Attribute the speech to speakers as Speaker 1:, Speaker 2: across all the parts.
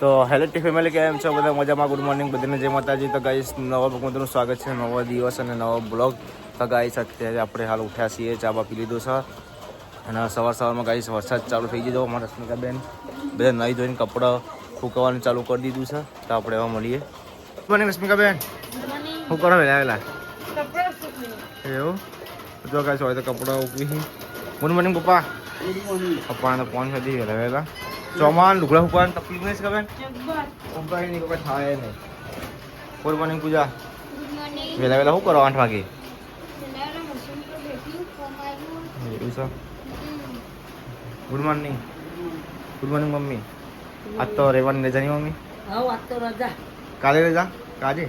Speaker 1: તો hello T family કેમ છો બધા? મજામાં? ગુડ મોર્નિંગ બધાને. જય માતાજી. તો ગાઈસ નવા ભગવંતનું સ્વાગત છે. નવો દિવસ અને નવો બ્લોગ. તો ગાઈસ અત્યારે આપણે હાલ ઉઠ્યા છીએ ચા બા પી લીધો છે. અને સવાર સવારમાં ગાઈસ વરસાદ ચાલુ થઈ ગયો. અમારા રશ્મિકાબેન બધા નહીં ધોઈને કપડાં ફૂંકવાનું ચાલુ કરી દીધું છે. તો આપણે એવા મળીએ. રશ્મિકા રશ્મિકાબેન શું કરો વહેલા વહેલા એવું? જો ગાઈસ હોય તો કપડાં ઉકવી. ગુડ મોર્નિંગ પપ્પા. પપ્પાને ફોન કરી વહેલા વેલા. ચોમાન લુગડા ફૂકવાની તકલીફ નહીં ખબર? ઉપાય નહીં કોઈ થાય નહીં. Good morning Pooja. વહેલા વહેલા શું કરો? આઠ વાગે. એવું છે? Good morning. Good morning mummy. આજ તો રહેવાની રજા નહીં મમ્મી? કાલે રજા? કાજે?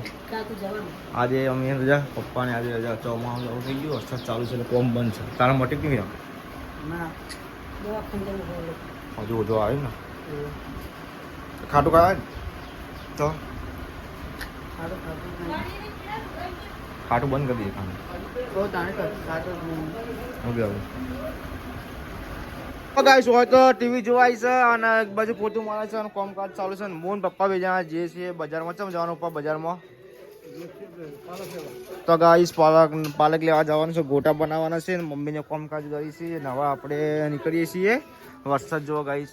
Speaker 1: આજે મમ્મી રજા પપ્પાને આજે રજા ચોમાસ ચાલુ થઈ ગયું. વરસાદ ચાલુ છે એટલે કોમ બંધ છે. તારા મોટી કેવી આમ હજુ વધુ આવ્યું ને ખાટું ખાવા તો ખાટું બંધ કરી દઈએ ખાવાનું ઓકે હવે ગાઈસ હોય તો ટીવી જોવાય છે અને એક બાજુ પોતું મારે છે અને કામકાજ ચાલુ છે ને મોન પપ્પા બે જણા જે છે બજારમાં ચમ જવાનું પપ્પા બજારમાં તો ગાઈસ પાલક પાલક લેવા જવાનું છે, ગોટા બનાવવાના છે. મમ્મીને કામકાજ કરી છે નવા આપણે નીકળીએ છીએ. વરસાદ જોવો ગાઈસ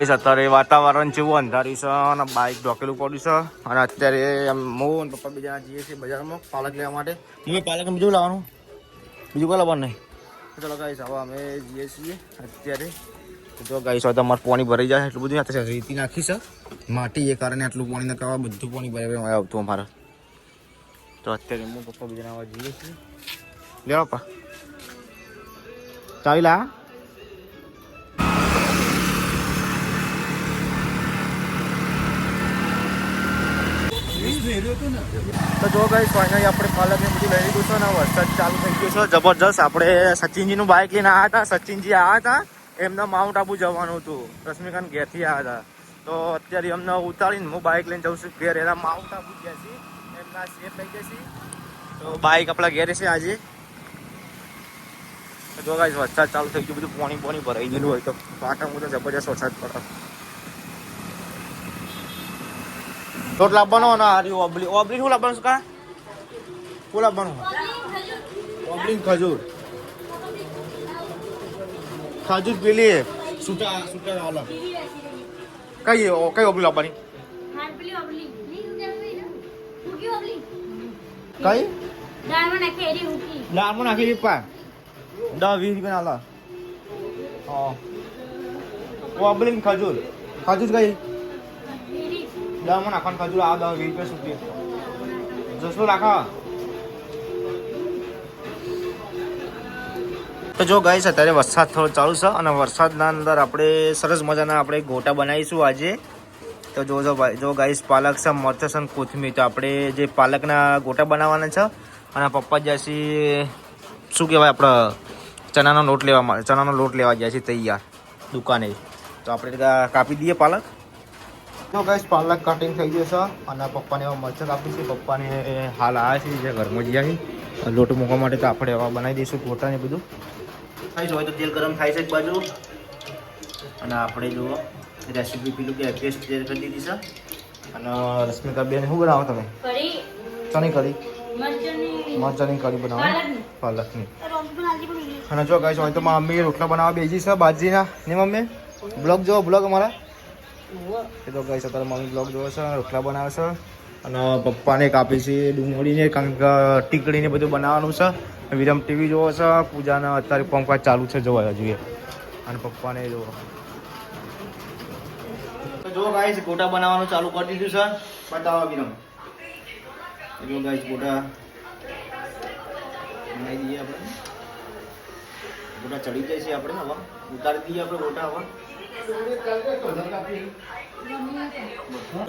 Speaker 1: એ અત્યારે વાતાવરણ જેવું અંધાર્યું છે, અને બાઇક ઢોકેલું પડ્યું છે. અને અત્યારે હું અને પપ્પા બીજા જઈએ છીએ બજારમાં પાલક લેવા માટે. મમ્મી પાલક બીજું લાવવાનું? બીજું કોઈ લાવવાનું નહીં? ચલો ગાઈસ હવે અમે જઈએ છીએ અત્યારે. જો ગાઈસ તો અમારે પાણી ભરાઈ જાય એટલું બધું. રેતી નાખી છે. માટી એ કારણે આટલું પાણી નખાવા, બધું પાણી ભરાઈ આવતું અમારે. તો અત્યારે હું પપ્પા બીજા જઈએ છીએ લેવા પપ્પા. ચાવી લા. તો જો ગાઈસ ફાઇનલી આપણે પાલક ને બધું લઈ લીધું છે ને વરસાદ ચાલુ થઈ ગયો છે. જબરજસ્ત આપણે સચિનજીનું બાઇક લઈને આવ્યા હતા. સચિનજી આવ્યા હતા. એમને માઉન્ટ આબુ જવાનું હતું. રશ્મિકાંત ઘેરથી આવ્યા હતા. તો અત્યારે એમને ઉતારીને હું બાઇક લઈને જઉં છું. ઘેર એના માઉન્ટ આબુ ગયા છે. એમના સેફ થઈ જશે તો બાઇક આપણા ઘેરે છે આજે. જો ગાઈસ વરસાદ ચાલુ થઈ ગયો બધું પાણી પાણી ભરાઈ ગયેલું હોય તો પાટણ તો જબરજસ્ત વરસાદ પડે લોટ લાવવાનો ને હારી ઓબલી. ઓબલી શું લાવવાનું શું કા? શું લાવવાનું? ઓબલી ખજૂર. ખજૂર પેલી. સુટા સુટા વાલા કઈ ઓ- કઈ ઓબલી લાવવાની? કઈ? દાળમાં નાખી પા દસ વીસ રૂપિયા આલા હા. ઓબલી ને ખજૂર. ખજૂર કઈ? દાળમાં નાખવાનું ખજૂર આ દા વીસ રૂપિયા સુધી. જસલો રાખા તો જો ગાઈસ અત્યારે વરસાદ થોડો ચાલુ છે અને વરસાદના અંદર આપણે સરસ મજાના આપણે ગોટા બનાવીશું આજે. તો જો જો ભાઈ જો ગાઈસ પાલક છે મરચાં છે અને કોથમીર. તો આપણે જે પાલકના ગોટા બનાવવાના છે અને પપ્પા જ્યાંથી શું કહેવાય આપણે ચણાનો લોટ લેવા ચણાનો લોટ લેવા જાય છે તૈયાર દુકાને. તો આપણે કાપી દઈએ પાલક. તો ગાઈસ પાલક કટિંગ થઈ ગયો છે અને પપ્પાને એવા મરચાં કાપી છે. પપ્પાને હાલ આવ્યા છે જે ઘરમાં જ્યાં લોટ મૂકવા માટે તો આપણે એવા બનાવી દઈશું ગોટાને બધું. થાય હોય તો તેલ ગરમ થાય છે એક બાજુ. અને આપણે જુઓ. રેસીપી પેલું કે પેસ્ટ તૈયાર કરી દીધી છે. અને રશ્મિકા બેન શું બનાવો તમે? ચણી કરી મરચાની કઢી. બનાવો. પાલકની. અને જો ગાઈસ હોય તો મારી મમ્મી રોટલા બનાવવા બેસી છે બાજીના. ને મમ્મી? બ્લોગ જોવો બ્લોગ અમારા. એ તો ગાઈસ અત્યારે મમ્મી બ્લોગ જોવો છે રોટલા બનાવે છે. અને પપ્પાને કાપી છે ડુંગળીને કારણ કે ટીકડીને બધું બનાવવાનું છે. વિરમ ટીવી જોવો છે પૂજાના અત્યારે પંખા ચાલુ છે જોવા જોઈએ. અને પપ્પાને જોવો. જો ગાઈસ ગોટા બનાવવાનું ચાલુ કરી દીધું છે. બતાવો વિરમ. જો ગાઈસ ગોટા બનાવી દઈએ આપણે. ગોટા ચડી જાય છે આપણે હવે. ઉતારી દઈએ આપણે ગોટા હવે.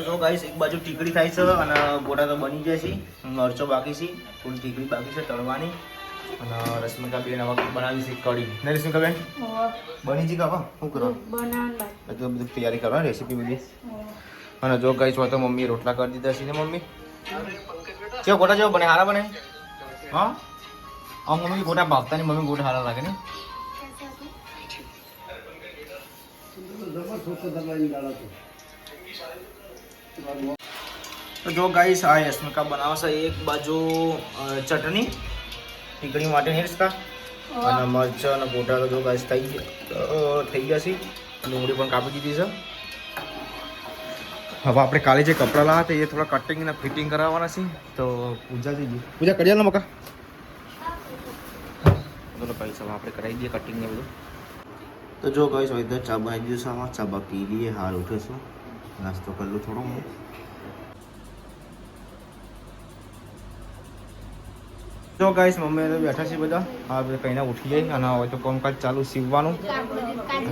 Speaker 1: જો એક બાજુ ટીકડી થાય છે અને ગોટા તો બની જાય છે. મરચો બાકી છે. થોડી ટીકડી બાકી છે, તળવાની. અને રશ્મિકા બેન હવે બનાવી છે કઢી. ને રશ્મિકા બેન બની છે કાપા શું કરો? બધું બધું તૈયારી કરવા રેસીપી બધી. અને જો ગાઈસ છો તો મમ્મી રોટલા કરી દીધા છે ને મમ્મી? કેવો ગોટા જેવો બને? હારા બને? હા? આ મમ્મી ગોટા ભાવતા ની મમ્મી ગોટા હારા લાગે ને તો જો ગાઈસ આ યશમિકા બનાવશે એક બાજુ ચટણી ટીકડી માટે હેરસ્તા અને મરચાં અને ગોટા જો ગાઈસ થઈ થઈ ગયા છે. ડુંગળી પણ કાપી દીધી છે. હવે આપણે કાલે જે કપડાં લાવ્યા હતા એ થોડા કટિંગ અને ફિટિંગ કરાવવાના છે. તો પૂજા જઈએ પૂજા કરી આલો મકા. ચલો પૈસા આપણે કરાવી દઈએ કટિંગ ને બધું. તો જો ગાઈસ હોય તો ચા બનાવી દીધું છે આમાં. ચા પી લઈએ હાલ ઉઠેશું નાસ્તો કરી લઉં થોડો હું. જો ગાઈસ મમ્મી તો બેઠા છે બધા. હા બધા કહીને ઉઠી જાય અને હવે તો કામકાજ ચાલુ સીવવાનું.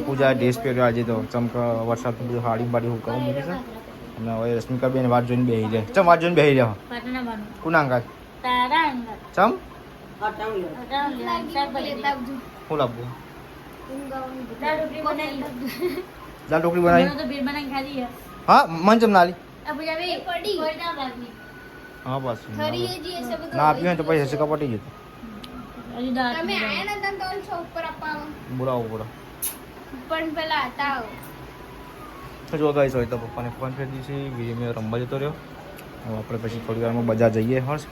Speaker 1: પૂજા ડ્રેસ પહેર્યો આજે તો ચમક વરસાદ બધું હાડી બાડી હુકાવું મૂકી છે. અને હવે રશ્મિકા બેન વાત જોઈને બેસી જાય. ચમ વાત જોઈને બેસી જાવ
Speaker 2: પાટણા
Speaker 1: કુના અંગાત ચમ? લાવવું?
Speaker 2: દાળ બનાવી.
Speaker 1: ઢોકળી. હા મન ચમ ના આલી
Speaker 2: આ પૂજા બે
Speaker 3: પડી.
Speaker 1: હા બસ. ના આપ્યું હોય તો પછી હસી કપટી જતું
Speaker 3: તમે આયા નતા તો છો ઉપર અપાવો.
Speaker 1: બોલાવો બોલો
Speaker 3: પણ પેલા હતા
Speaker 1: જો ગાઈસ હોય તો પપ્પાને ફોન કરી દીધી છે વીડિયો મેં રમવા જતો રહ્યો. હવે આપણે પછી થોડી વારમાં બજાર જઈએ હર્ષ.